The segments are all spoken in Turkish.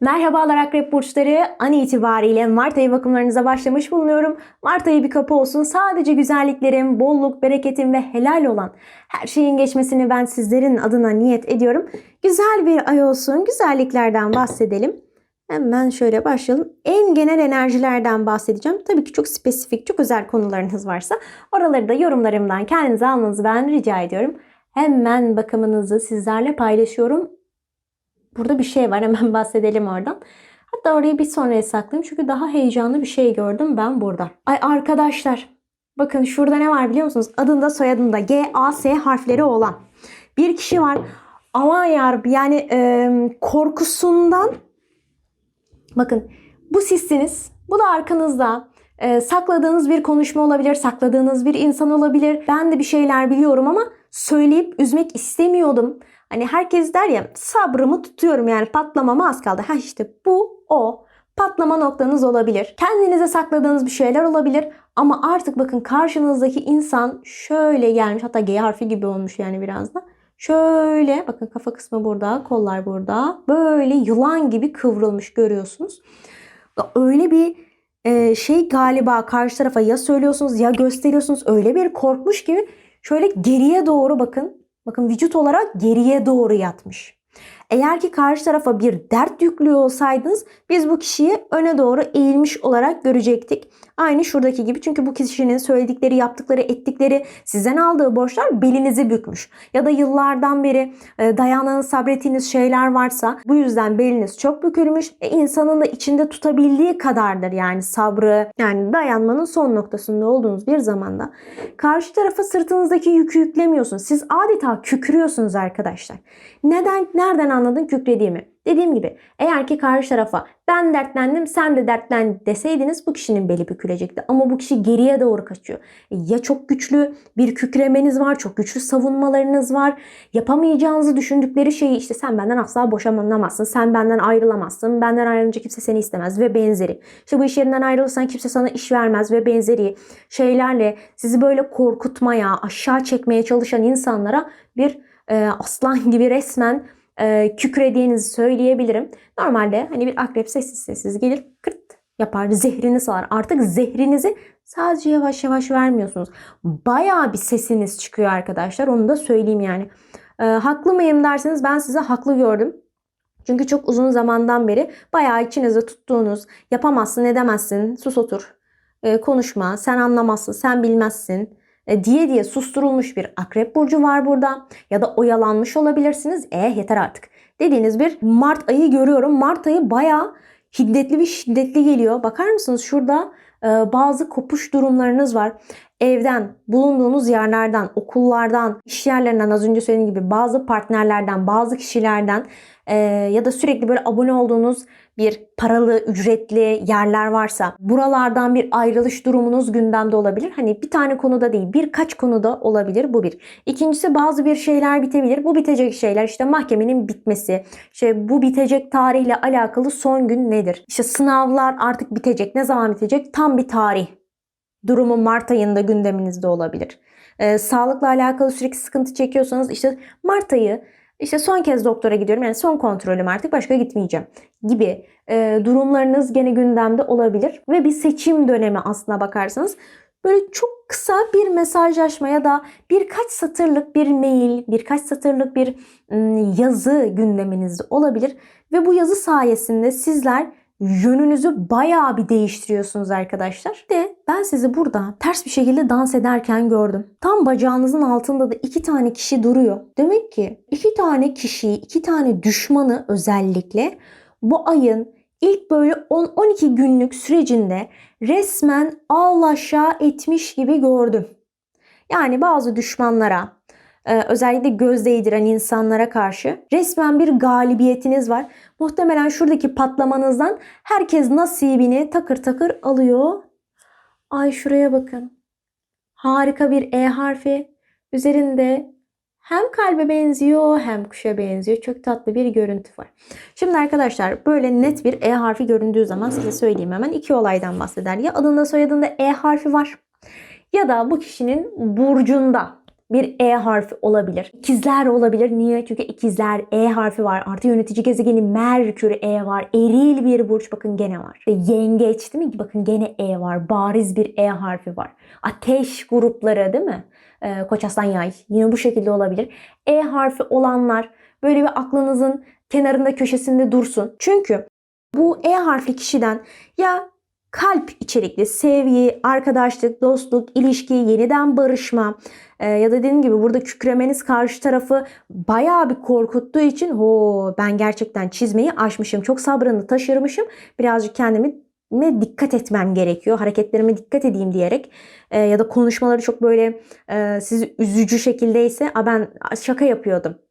Merhabalar Akrep Burçları. An itibariyle Mart ayı bakımlarınıza başlamış bulunuyorum. Mart ayı bir kapı olsun. Sadece güzelliklerin, bolluk, bereketin ve helal olan her şeyin geçmesini ben sizlerin adına niyet ediyorum. Güzel bir ay olsun. Güzelliklerden bahsedelim. Hemen şöyle başlayalım. En genel enerjilerden bahsedeceğim. Tabii ki çok spesifik, çok özel konularınız varsa oraları da yorumlarımdan kendinize almanızı ben rica ediyorum. Hemen bakımınızı sizlerle paylaşıyorum. Burada bir şey var hemen bahsedelim oradan. Hatta orayı bir sonraya saklayayım çünkü daha heyecanlı bir şey gördüm ben burada. Ay arkadaşlar bakın şurada ne var biliyor musunuz? Adında soyadında G, A, S harfleri olan bir kişi var. Aman yarabbi yani e, korkusundan bakın bu sizsiniz. Bu da arkanızda. E, sakladığınız bir konuşma olabilir, sakladığınız bir insan olabilir. Ben de bir şeyler biliyorum ama söyleyip üzmek istemiyordum. Hani herkes der ya sabrımı tutuyorum yani patlamama az kaldı. Ha işte bu o patlama noktanız olabilir. Kendinize sakladığınız bir şeyler olabilir. Ama artık bakın karşınızdaki insan şöyle gelmiş. Hatta G harfi gibi olmuş yani biraz da. Şöyle bakın kafa kısmı burada, kollar burada. Böyle yılan gibi kıvrılmış görüyorsunuz. Öyle bir e, şey galiba karşı tarafa ya söylüyorsunuz ya gösteriyorsunuz. Öyle bir korkmuş gibi şöyle geriye doğru bakın Bakın vücut olarak geriye doğru yatmış. Eğer ki karşı tarafa bir dert yüklüyor olsaydınız biz bu kişiyi öne doğru eğilmiş olarak görecektik. Aynı şuradaki gibi çünkü bu kişinin söyledikleri, yaptıkları, ettikleri sizden aldığı borçlar belinizi bükmüş. Ya da yıllardan beri e, dayandığınız, sabrettiğiniz şeyler varsa bu yüzden beliniz çok bükülmüş. E, insanın da içinde tutabildiği kadardır yani sabrı, yani dayanmanın son noktasında olduğunuz bir zamanda. Karşı tarafa sırtınızdaki yükü yüklemiyorsunuz. Siz adeta kükrüyorsunuz arkadaşlar. Neden, nereden anladın kükrediğimi? Dediğim gibi eğer ki karşı tarafa ben dertlendim sen de dertlen deseydiniz bu kişinin beli bükülecekti. Ama bu kişi geriye doğru kaçıyor. Ya çok güçlü bir kükremeniz var, çok güçlü savunmalarınız var. Yapamayacağınızı düşündükleri şeyi işte sen benden asla boşanamazsın, sen benden ayrılamazsın, benden ayrılınca kimse seni istemez ve benzeri. İşte bu iş yerinden ayrılırsan kimse sana iş vermez ve benzeri şeylerle sizi böyle korkutmaya, aşağı çekmeye çalışan insanlara bir e, aslan gibi resmen e, kükrediğinizi söyleyebilirim. Normalde hani bir akrep sessiz sessiz gelir kırt yapar zehrini salar. Artık zehrinizi sadece yavaş yavaş vermiyorsunuz. Bayağı bir sesiniz çıkıyor arkadaşlar onu da söyleyeyim yani. E, haklı mıyım derseniz ben size haklı gördüm. Çünkü çok uzun zamandan beri bayağı içinizde tuttuğunuz yapamazsın edemezsin sus otur e, konuşma sen anlamazsın sen bilmezsin diye diye susturulmuş bir akrep burcu var burada. Ya da oyalanmış olabilirsiniz. E yeter artık. Dediğiniz bir Mart ayı görüyorum. Mart ayı bayağı hiddetli bir şiddetli geliyor. Bakar mısınız şurada e, bazı kopuş durumlarınız var. Evden, bulunduğunuz yerlerden, okullardan, iş yerlerinden az önce söylediğim gibi bazı partnerlerden, bazı kişilerden e, ya da sürekli böyle abone olduğunuz bir paralı, ücretli yerler varsa buralardan bir ayrılış durumunuz gündemde olabilir. Hani bir tane konuda değil birkaç konuda olabilir bu bir. İkincisi bazı bir şeyler bitebilir. Bu bitecek şeyler işte mahkemenin bitmesi. İşte bu bitecek tarihle alakalı son gün nedir? İşte sınavlar artık bitecek. Ne zaman bitecek? Tam bir tarih. Durumu Mart ayında gündeminizde olabilir. Ee, sağlıkla alakalı sürekli sıkıntı çekiyorsanız işte Mart ayı işte son kez doktora gidiyorum yani son kontrolüm artık başka gitmeyeceğim gibi e, durumlarınız gene gündemde olabilir. Ve bir seçim dönemi aslına bakarsanız böyle çok kısa bir mesajlaşma ya da birkaç satırlık bir mail, birkaç satırlık bir yazı gündeminizde olabilir. Ve bu yazı sayesinde sizler yönünüzü bayağı bir değiştiriyorsunuz arkadaşlar. De ben sizi burada ters bir şekilde dans ederken gördüm. Tam bacağınızın altında da iki tane kişi duruyor. Demek ki iki tane kişiyi, iki tane düşmanı özellikle bu ayın ilk böyle 10-12 günlük sürecinde resmen alaşağı etmiş gibi gördüm. Yani bazı düşmanlara, özellikle göz değdiren insanlara karşı resmen bir galibiyetiniz var. Muhtemelen şuradaki patlamanızdan herkes nasibini takır takır alıyor. Ay şuraya bakın. Harika bir E harfi. Üzerinde hem kalbe benziyor hem kuşa benziyor. Çok tatlı bir görüntü var. Şimdi arkadaşlar böyle net bir E harfi göründüğü zaman size söyleyeyim hemen iki olaydan bahseder. Ya adında soyadında E harfi var ya da bu kişinin burcunda bir E harfi olabilir. İkizler olabilir. Niye? Çünkü ikizler E harfi var. Artı yönetici gezegeni Merkür E var. Eril bir burç bakın gene var. Ve yengeç değil mi? Bakın gene E var. Bariz bir E harfi var. Ateş grupları değil mi? Ee, Koç aslan yay. Yine bu şekilde olabilir. E harfi olanlar böyle bir aklınızın kenarında köşesinde dursun. Çünkü bu E harfli kişiden ya kalp içerikli sevgi, arkadaşlık, dostluk, ilişki, yeniden barışma e, ya da dediğim gibi burada kükremeniz karşı tarafı bayağı bir korkuttuğu için ho ben gerçekten çizmeyi aşmışım. Çok sabrını taşırmışım. Birazcık kendimi ne dikkat etmem gerekiyor. Hareketlerime dikkat edeyim diyerek e, ya da konuşmaları çok böyle e, sizi üzücü şekildeyse A, ben şaka yapıyordum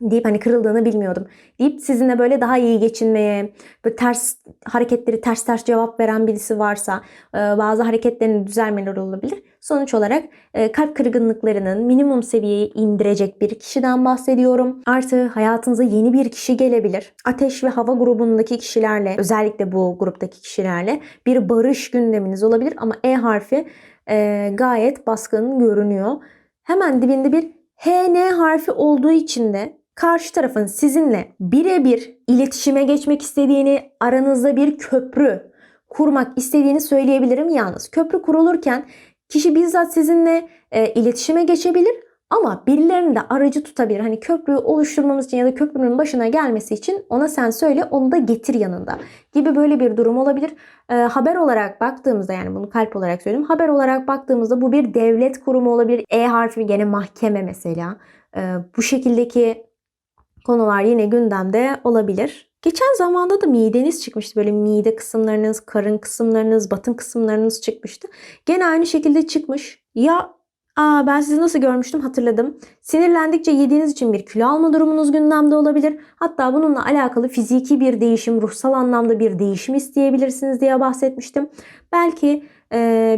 deyip hani kırıldığını bilmiyordum deyip sizinle böyle daha iyi geçinmeye böyle ters hareketleri ters ters cevap veren birisi varsa e, bazı hareketlerinin düzelmeleri olabilir. Sonuç olarak e, kalp kırgınlıklarının minimum seviyeye indirecek bir kişiden bahsediyorum. Artı hayatınıza yeni bir kişi gelebilir. Ateş ve hava grubundaki kişilerle özellikle bu gruptaki kişilerle bir barış gündeminiz olabilir ama E harfi e, gayet baskın görünüyor. Hemen dibinde bir HN harfi olduğu için de karşı tarafın sizinle birebir iletişime geçmek istediğini, aranızda bir köprü kurmak istediğini söyleyebilirim yalnız. Köprü kurulurken kişi bizzat sizinle e, iletişime geçebilir ama birilerini de aracı tutabilir. Hani köprüyü oluşturmamız için ya da köprünün başına gelmesi için ona sen söyle onu da getir yanında gibi böyle bir durum olabilir. E, haber olarak baktığımızda yani bunu kalp olarak söyleyeyim. Haber olarak baktığımızda bu bir devlet kurumu olabilir. E harfi gene mahkeme mesela. E, bu şekildeki konular yine gündemde olabilir. Geçen zamanda da mideniz çıkmıştı. Böyle mide kısımlarınız, karın kısımlarınız, batın kısımlarınız çıkmıştı. Gene aynı şekilde çıkmış. Ya aa ben sizi nasıl görmüştüm hatırladım. Sinirlendikçe yediğiniz için bir kilo alma durumunuz gündemde olabilir. Hatta bununla alakalı fiziki bir değişim, ruhsal anlamda bir değişim isteyebilirsiniz diye bahsetmiştim. Belki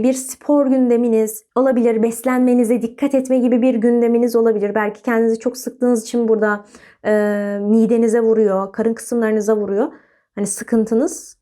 bir spor gündeminiz olabilir. Beslenmenize dikkat etme gibi bir gündeminiz olabilir. Belki kendinizi çok sıktığınız için burada e, midenize vuruyor, karın kısımlarınıza vuruyor. Hani sıkıntınız.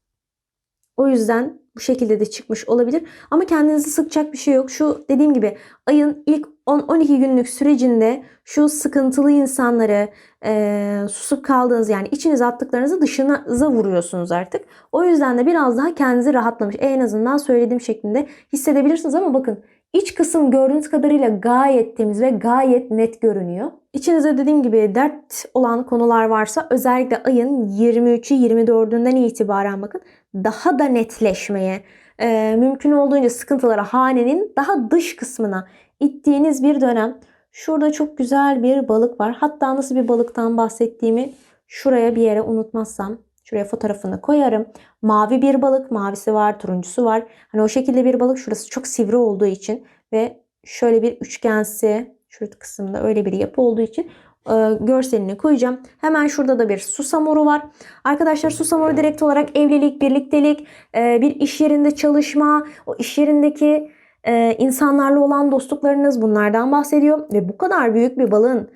O yüzden bu şekilde de çıkmış olabilir. Ama kendinizi sıkacak bir şey yok. Şu dediğim gibi ayın ilk 10-12 günlük sürecinde şu sıkıntılı insanları e, susup kaldığınız yani içinize attıklarınızı dışınıza vuruyorsunuz artık. O yüzden de biraz daha kendinizi rahatlamış. En azından söylediğim şeklinde hissedebilirsiniz ama bakın iç kısım gördüğünüz kadarıyla gayet temiz ve gayet net görünüyor. İçinizde dediğim gibi dert olan konular varsa özellikle ayın 23'ü 24'ünden itibaren bakın daha da netleşmeye, e, mümkün olduğunca sıkıntılara hanenin daha dış kısmına ittiğiniz bir dönem. Şurada çok güzel bir balık var. Hatta nasıl bir balıktan bahsettiğimi şuraya bir yere unutmazsam şuraya fotoğrafını koyarım. Mavi bir balık, mavisi var, turuncusu var. Hani o şekilde bir balık şurası çok sivri olduğu için ve şöyle bir üçgensi şurada kısımda öyle bir yapı olduğu için e, görselini koyacağım. Hemen şurada da bir susamoru var. Arkadaşlar susamoru direkt olarak evlilik, birliktelik, e, bir iş yerinde çalışma, o iş yerindeki e, insanlarla olan dostluklarınız bunlardan bahsediyor. Ve bu kadar büyük bir balığın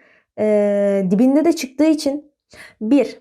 dibinde de çıktığı için bir,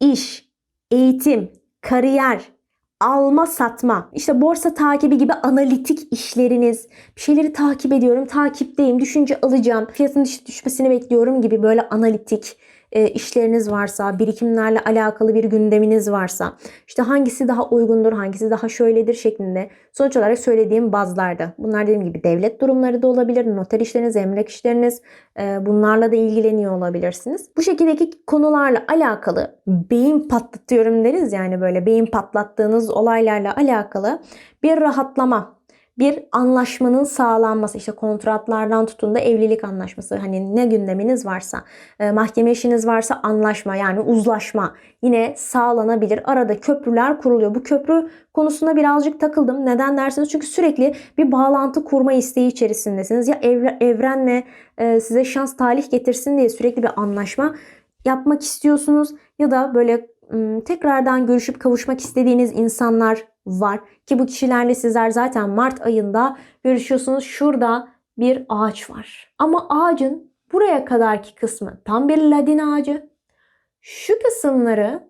iş, eğitim, kariyer, alma satma, işte borsa takibi gibi analitik işleriniz, bir şeyleri takip ediyorum, takipteyim, düşünce alacağım, fiyatın düşmesini bekliyorum gibi böyle analitik e, işleriniz varsa, birikimlerle alakalı bir gündeminiz varsa, işte hangisi daha uygundur, hangisi daha şöyledir şeklinde sonuç olarak söylediğim bazlarda. Bunlar dediğim gibi devlet durumları da olabilir, noter işleriniz, emlak işleriniz, e, bunlarla da ilgileniyor olabilirsiniz. Bu şekildeki konularla alakalı beyin patlatıyorum deriz yani böyle beyin patlattığınız olaylarla alakalı bir rahatlama bir anlaşmanın sağlanması işte kontratlardan tutun da evlilik anlaşması hani ne gündeminiz varsa e, mahkeme işiniz varsa anlaşma yani uzlaşma yine sağlanabilir. Arada köprüler kuruluyor. Bu köprü konusuna birazcık takıldım. Neden derseniz çünkü sürekli bir bağlantı kurma isteği içerisindesiniz. Ya evre, evrenle e, size şans talih getirsin diye sürekli bir anlaşma yapmak istiyorsunuz ya da böyle tekrardan görüşüp kavuşmak istediğiniz insanlar var. Ki bu kişilerle sizler zaten Mart ayında görüşüyorsunuz. Şurada bir ağaç var. Ama ağacın buraya kadarki kısmı tam bir ladin ağacı. Şu kısımları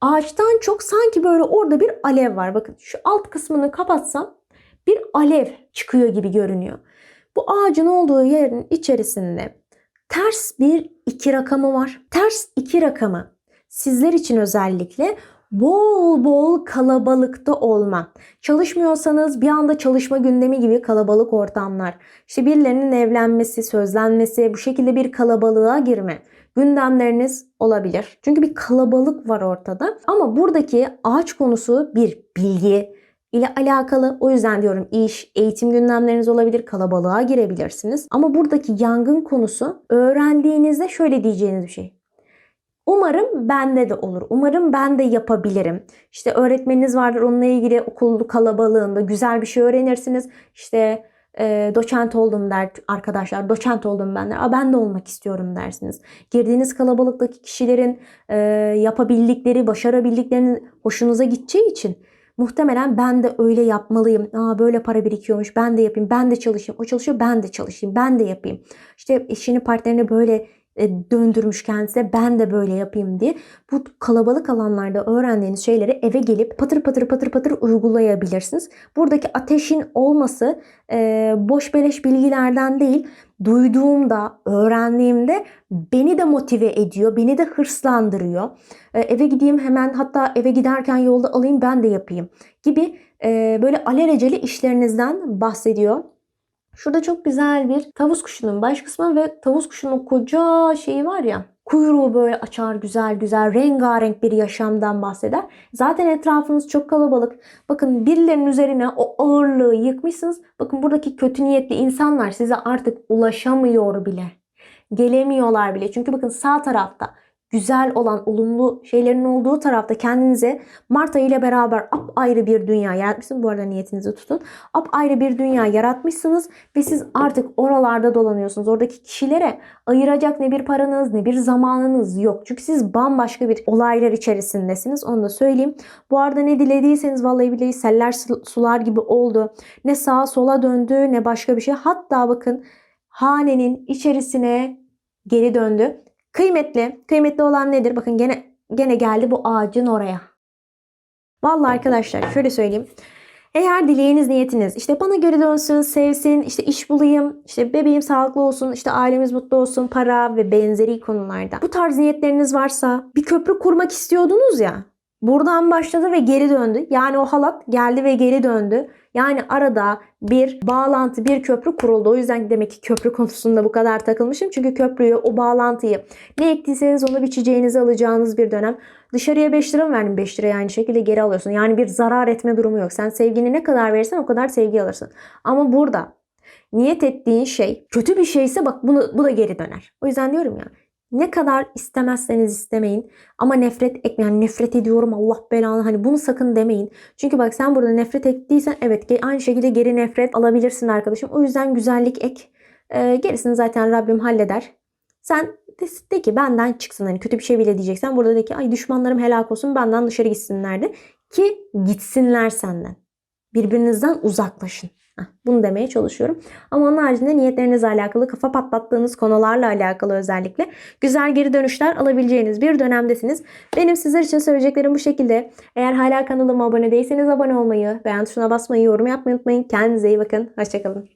ağaçtan çok sanki böyle orada bir alev var. Bakın şu alt kısmını kapatsam bir alev çıkıyor gibi görünüyor. Bu ağacın olduğu yerin içerisinde ters bir iki rakamı var. Ters iki rakamı sizler için özellikle bol bol kalabalıkta olma. Çalışmıyorsanız bir anda çalışma gündemi gibi kalabalık ortamlar. İşte birilerinin evlenmesi, sözlenmesi, bu şekilde bir kalabalığa girme gündemleriniz olabilir. Çünkü bir kalabalık var ortada. Ama buradaki ağaç konusu bir bilgi ile alakalı. O yüzden diyorum iş, eğitim gündemleriniz olabilir, kalabalığa girebilirsiniz. Ama buradaki yangın konusu öğrendiğinizde şöyle diyeceğiniz bir şey. Umarım bende de olur. Umarım ben de yapabilirim. İşte öğretmeniniz vardır onunla ilgili okul kalabalığında güzel bir şey öğrenirsiniz. İşte e, doçent oldum der arkadaşlar. Doçent oldum ben der. Aa, ben de olmak istiyorum dersiniz. Girdiğiniz kalabalıktaki kişilerin e, yapabildikleri, başarabildiklerinin hoşunuza gideceği için muhtemelen ben de öyle yapmalıyım. Aa böyle para birikiyormuş. Ben de yapayım. Ben de çalışayım. O çalışıyor. Ben de çalışayım. Ben de yapayım. İşte eşini partnerini böyle döndürmüş kendisine ben de böyle yapayım diye bu kalabalık alanlarda öğrendiğiniz şeyleri eve gelip patır patır patır patır uygulayabilirsiniz. Buradaki ateşin olması e, boş beleş bilgilerden değil duyduğumda, öğrendiğimde beni de motive ediyor, beni de hırslandırıyor. E, eve gideyim hemen hatta eve giderken yolda alayım ben de yapayım gibi e, böyle alelacele işlerinizden bahsediyor. Şurada çok güzel bir tavus kuşunun baş kısmı ve tavus kuşunun koca şeyi var ya kuyruğu böyle açar güzel güzel rengarenk bir yaşamdan bahseder. Zaten etrafınız çok kalabalık. Bakın birilerinin üzerine o ağırlığı yıkmışsınız. Bakın buradaki kötü niyetli insanlar size artık ulaşamıyor bile. Gelemiyorlar bile. Çünkü bakın sağ tarafta güzel olan olumlu şeylerin olduğu tarafta kendinize Mart ayı ile beraber ayrı bir dünya yaratmışsınız. Bu arada niyetinizi tutun. ayrı bir dünya yaratmışsınız ve siz artık oralarda dolanıyorsunuz. Oradaki kişilere ayıracak ne bir paranız ne bir zamanınız yok. Çünkü siz bambaşka bir olaylar içerisindesiniz. Onu da söyleyeyim. Bu arada ne dilediyseniz vallahi billahi seller sular gibi oldu. Ne sağa sola döndü ne başka bir şey. Hatta bakın hanenin içerisine geri döndü. Kıymetli. Kıymetli olan nedir? Bakın gene gene geldi bu ağacın oraya. Vallahi arkadaşlar şöyle söyleyeyim. Eğer dileğiniz niyetiniz işte bana göre dönsün, sevsin, işte iş bulayım, işte bebeğim sağlıklı olsun, işte ailemiz mutlu olsun, para ve benzeri konularda. Bu tarz niyetleriniz varsa bir köprü kurmak istiyordunuz ya. Buradan başladı ve geri döndü. Yani o halat geldi ve geri döndü. Yani arada bir bağlantı, bir köprü kuruldu. O yüzden demek ki köprü konusunda bu kadar takılmışım. Çünkü köprüyü, o bağlantıyı ne ektiyseniz onu biçeceğinizi alacağınız bir dönem. Dışarıya 5 lira mı verdin 5 liraya aynı şekilde geri alıyorsun. Yani bir zarar etme durumu yok. Sen sevgini ne kadar verirsen o kadar sevgi alırsın. Ama burada niyet ettiğin şey kötü bir şeyse bak bunu, bu da geri döner. O yüzden diyorum ya ne kadar istemezseniz istemeyin ama nefret etmeyin. nefret ediyorum Allah belanı hani bunu sakın demeyin. Çünkü bak sen burada nefret ettiysen evet aynı şekilde geri nefret alabilirsin arkadaşım. O yüzden güzellik ek. Ee, gerisini zaten Rabbim halleder. Sen de, de ki benden çıksın hani kötü bir şey bile diyeceksen burada de ki ay düşmanlarım helak olsun benden dışarı gitsinler de ki gitsinler senden. Birbirinizden uzaklaşın. Bunu demeye çalışıyorum. Ama onun haricinde niyetlerinizle alakalı, kafa patlattığınız konularla alakalı özellikle güzel geri dönüşler alabileceğiniz bir dönemdesiniz. Benim sizler için söyleyeceklerim bu şekilde. Eğer hala kanalıma abone değilseniz abone olmayı, beğen tuşuna basmayı, yorum yapmayı unutmayın. Kendinize iyi bakın. Hoşçakalın.